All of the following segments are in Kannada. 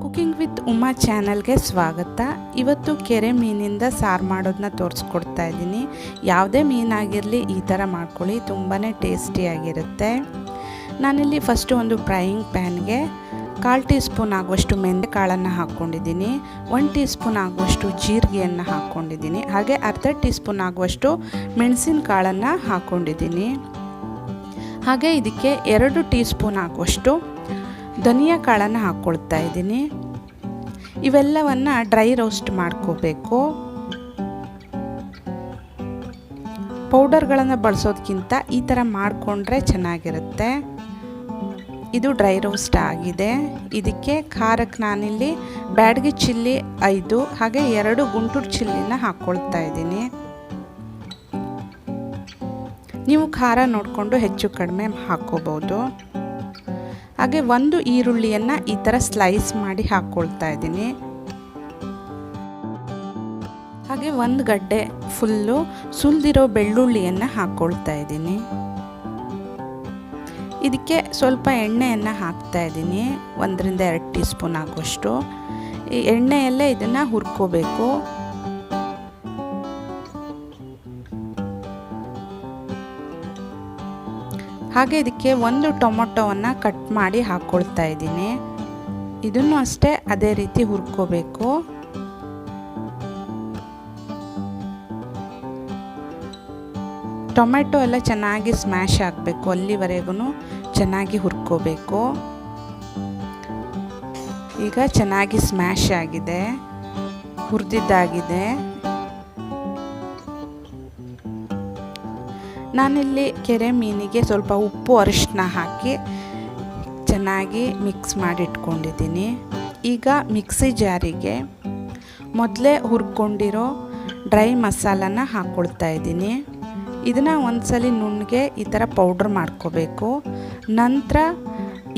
ಕುಕಿಂಗ್ ವಿತ್ ಉಮಾ ಚಾನಲ್ಗೆ ಸ್ವಾಗತ. ಇವತ್ತು ಕೆರೆ ಮೀನಿಂದ ಸಾರು ಮಾಡೋದನ್ನ ತೋರಿಸ್ಕೊಡ್ತಾ ಇದ್ದೀನಿ. ಯಾವುದೇ ಮೀನಾಗಿರಲಿ ಈ ಥರ ಮಾಡ್ಕೊಳ್ಳಿ ತುಂಬಾ ಟೇಸ್ಟಿಯಾಗಿರುತ್ತೆ ನಾನಿಲ್ಲಿ ಫಸ್ಟು ಒಂದು ಫ್ರೈಯಿಂಗ್ ಪ್ಯಾನ್ಗೆ ಕಾಲು ಟೀ ಸ್ಪೂನ್ ಆಗುವಷ್ಟು ಮೆಂತೆ ಕಾಳನ್ನು ಹಾಕ್ಕೊಂಡಿದ್ದೀನಿ. ಒನ್ ಟೀ ಸ್ಪೂನ್ ಆಗುವಷ್ಟು ಜೀರಿಗೆಯನ್ನು ಹಾಕ್ಕೊಂಡಿದ್ದೀನಿ. ಹಾಗೆ ಅರ್ಧ ಟೀ ಸ್ಪೂನ್ ಆಗುವಷ್ಟು ಮೆಣಸಿನ ಕಾಳನ್ನು ಹಾಕ್ಕೊಂಡಿದ್ದೀನಿ. ಹಾಗೆ ಇದಕ್ಕೆ ಎರಡು ಟೀ ಸ್ಪೂನ್ ಆಗುವಷ್ಟು ಧನಿಯಾ ಕಾಳನ್ನು ಹಾಕ್ಕೊಳ್ತಾ ಇದ್ದೀನಿ. ಇವೆಲ್ಲವನ್ನು ಡ್ರೈ ರೋಸ್ಟ್ ಮಾಡ್ಕೋಬೇಕು. ಪೌಡರ್ಗಳನ್ನು ಬಳಸೋದಕ್ಕಿಂತ ಈ ಥರ ಮಾಡಿಕೊಂಡ್ರೆ ಚೆನ್ನಾಗಿರುತ್ತೆ. ಇದು ಡ್ರೈ ರೋಸ್ಟ್ ಆಗಿದೆ. ಇದಕ್ಕೆ ಖಾರಕ್ಕೆ ನಾನಿಲ್ಲಿ ಬ್ಯಾಡಗಿ ಚಿಲ್ಲಿ ಐದು, ಹಾಗೆ ಎರಡು ಗುಂಟೂರು ಚಿಲ್ಲಿನ ಹಾಕ್ಕೊಳ್ತಾ ಇದ್ದೀನಿ. ನೀವು ಖಾರ ನೋಡಿಕೊಂಡು ಹೆಚ್ಚು ಕಡಿಮೆ ಹಾಕ್ಕೋಬೋದು. ಹಾಗೆ ಒಂದು ಈರುಳ್ಳಿಯನ್ನು ಈ ಥರ ಸ್ಲೈಸ್ ಮಾಡಿ ಹಾಕ್ಕೊಳ್ತಾ ಇದ್ದೀನಿ. ಹಾಗೆ ಒಂದು ಗಡ್ಡೆ ಫುಲ್ಲು ಸುಲಿದಿರೋ ಬೆಳ್ಳುಳ್ಳಿಯನ್ನು ಹಾಕ್ಕೊಳ್ತಾ ಇದ್ದೀನಿ. ಇದಕ್ಕೆ ಸ್ವಲ್ಪ ಎಣ್ಣೆಯನ್ನು ಹಾಕ್ತಾ ಇದ್ದೀನಿ, ಒಂದರಿಂದ ಎರಡು ಟೀ ಸ್ಪೂನ್ ಈ ಎಣ್ಣೆಯಲ್ಲೇ ಇದನ್ನು ಹುರ್ಕೋಬೇಕು. ಹಾಗೆ ಇದಕ್ಕೆ ಒಂದು ಟೊಮೊಟೊವನ್ನು ಕಟ್ ಮಾಡಿ ಹಾಕ್ಕೊಳ್ತಾ ಇದ್ದೀನಿ. ಇದನ್ನು ಅಷ್ಟೇ ಅದೇ ರೀತಿ ಹುರ್ಕೋಬೇಕು. ಟೊಮೆಟೊ ಎಲ್ಲ ಚೆನ್ನಾಗಿ ಸ್ಮ್ಯಾಶ್ ಆಗಬೇಕು, ಅಲ್ಲಿವರೆಗೂ ಚೆನ್ನಾಗಿ ಹುರ್ಕೋಬೇಕು. ಈಗ ಚೆನ್ನಾಗಿ ಸ್ಮ್ಯಾಶ್ ಆಗಿದೆ, ಹುರಿದಿದ್ದಾಗಿದೆ. ನಾನಿಲ್ಲಿ ಕೆರೆ ಮೀನಿಗೆ ಸ್ವಲ್ಪ ಉಪ್ಪು ಅರಿಶಿನ ಹಾಕಿ ಚೆನ್ನಾಗಿ ಮಿಕ್ಸ್ ಮಾಡಿಟ್ಕೊಂಡಿದ್ದೀನಿ. ಈಗ ಮಿಕ್ಸಿ ಜಾರಿಗೆ ಮೊದಲೇ ಹುರ್ಕೊಂಡಿರೋ ಡ್ರೈ ಮಸಾಲನ ಹಾಕ್ಕೊಳ್ತಾ ಇದ್ದೀನಿ. ಇದನ್ನು ಒಂದ್ಸಲಿ ನುಣ್ಣಗೆ ಈ ಥರ ಪೌಡ್ರ್ ಮಾಡ್ಕೋಬೇಕು. ನಂತರ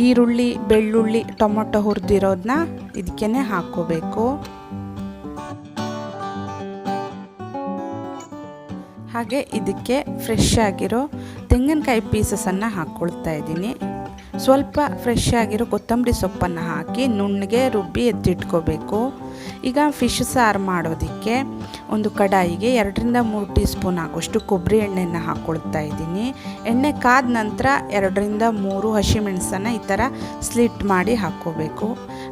ಈರುಳ್ಳಿ, ಬೆಳ್ಳುಳ್ಳಿ, ಟೊಮೊಟೊ ಹುರಿದಿರೋದನ್ನ ಇದಕ್ಕೇ ಹಾಕ್ಕೋಬೇಕು ಹಾಗೆ ಇದಕ್ಕೆ ಫ್ರೆಶ್ ಆಗಿರೋ ತೆಂಗಿನಕಾಯಿ ಪೀಸಸನ್ನು ಹಾಕ್ಕೊಳ್ತಾ ಇದ್ದೀನಿ. ಸ್ವಲ್ಪ ಫ್ರೆಶ್ ಆಗಿರೋ ಕೊತ್ತಂಬರಿ ಸೊಪ್ಪನ್ನು ಹಾಕಿ ನುಣ್ಣಗೆ ರುಬ್ಬಿ ಎತ್ತಿಟ್ಕೋಬೇಕು. ಈಗ ಫಿಶ್ ಸಾರು ಮಾಡೋದಕ್ಕೆ ಒಂದು ಕಡಾಯಿಗೆ ಎರಡರಿಂದ ಮೂರು ಟೀ ಸ್ಪೂನ್ ಹಾಕುವಷ್ಟು ಕೊಬ್ಬರಿ ಎಣ್ಣೆಯನ್ನು ಹಾಕ್ಕೊಳ್ತಾ ಇದ್ದೀನಿ. ಎಣ್ಣೆ ಕಾದ ನಂತರ ಎರಡರಿಂದ ಮೂರು ಹಸಿಮೆಣಸನ್ನು ಈ ಥರ ಸ್ಲಿಟ್ ಮಾಡಿ ಹಾಕ್ಕೋಬೇಕು.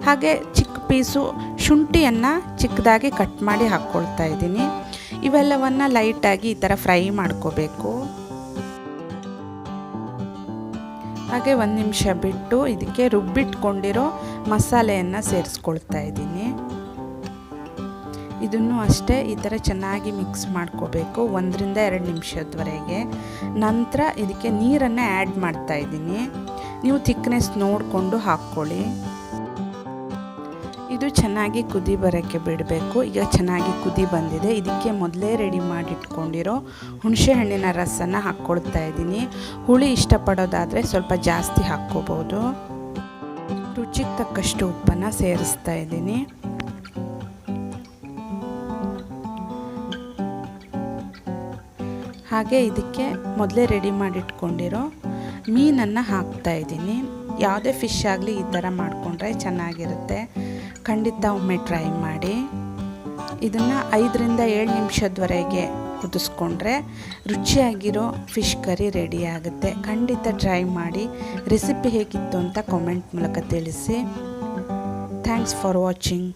ಹಾಗೆ ಚಿಕ್ಕ ಪೀಸು ಶುಂಠಿಯನ್ನು ಚಿಕ್ಕದಾಗಿ ಕಟ್ ಮಾಡಿ ಹಾಕ್ಕೊಳ್ತಾ ಇದ್ದೀನಿ. ಇವೆಲ್ಲವನ್ನು ಲೈಟಾಗಿ ಈ ಥರ ಫ್ರೈ ಮಾಡ್ಕೋಬೇಕು. ಹಾಗೆ ಒಂದು ನಿಮಿಷ ಬಿಟ್ಟು ಇದಕ್ಕೆ ರುಬ್ಬಿಟ್ಕೊಂಡಿರೋ ಮಸಾಲೆಯನ್ನು ಸೇರಿಸ್ಕೊಳ್ತಾ ಇದ್ದೀನಿ. ಇದನ್ನು ಅಷ್ಟೇ ಈ ಥರ ಚೆನ್ನಾಗಿ ಮಿಕ್ಸ್ ಮಾಡ್ಕೋಬೇಕು ಒಂದರಿಂದ ಎರಡು ನಿಮಿಷದವರೆಗೆ. ನಂತರ ಇದಕ್ಕೆ ನೀರನ್ನು ಆ್ಯಡ್ ಮಾಡ್ತಾ ಇದ್ದೀನಿ. ನೀವು ಥಿಕ್ನೆಸ್ ನೋಡಿಕೊಂಡು ಹಾಕ್ಕೊಳ್ಳಿ. ಇದು ಚೆನ್ನಾಗಿ ಕುದಿ ಬರೋಕ್ಕೆ ಬಿಡಬೇಕು. ಈಗ ಚೆನ್ನಾಗಿ ಕುದಿ ಬಂದಿದೆ. ಇದಕ್ಕೆ ಮೊದಲೇ ರೆಡಿ ಮಾಡಿಟ್ಕೊಂಡಿರೋ ಹುಣಸೆ ಹಣ್ಣಿನ ರಸನ ಹಾಕ್ಕೊಳ್ತಾ ಇದ್ದೀನಿ. ಹುಳಿ ಇಷ್ಟಪಡೋದಾದರೆ ಸ್ವಲ್ಪ ಜಾಸ್ತಿ ಹಾಕ್ಕೋಬೋದು. ರುಚಿಗೆ ತಕ್ಕಷ್ಟು ಉಪ್ಪನ್ನು ಸೇರಿಸ್ತಾ ಇದ್ದೀನಿ. ಹಾಗೆ ಇದಕ್ಕೆ ಮೊದಲೇ ರೆಡಿ ಮಾಡಿಟ್ಕೊಂಡಿರೋ ಮೀನನ್ನು ಹಾಕ್ತಾ ಇದ್ದೀನಿ. ಯಾವುದೇ ಫಿಶ್ ಆಗಲಿ ಈ ಥರ ಮಾಡಿಕೊಂಡ್ರೆ ಚೆನ್ನಾಗಿರುತ್ತೆ. ಖಂಡಿತ ಒಮ್ಮೆ ಟ್ರೈ ಮಾಡಿ. ಇದನ್ನು ಐದರಿಂದ ಏಳು ನಿಮಿಷದವರೆಗೆ ಕುದಿಸ್ಕೊಂಡ್ರೆ ರುಚಿಯಾಗಿರೋ ಫಿಶ್ ಕರಿ ರೆಡಿ ಆಗುತ್ತೆ. ಖಂಡಿತ ಟ್ರೈ ಮಾಡಿ. ರೆಸಿಪಿ ಹೇಗಿತ್ತು ಅಂತ ಕಾಮೆಂಟ್ ಮೂಲಕ ತಿಳಿಸಿ. Thanks for watching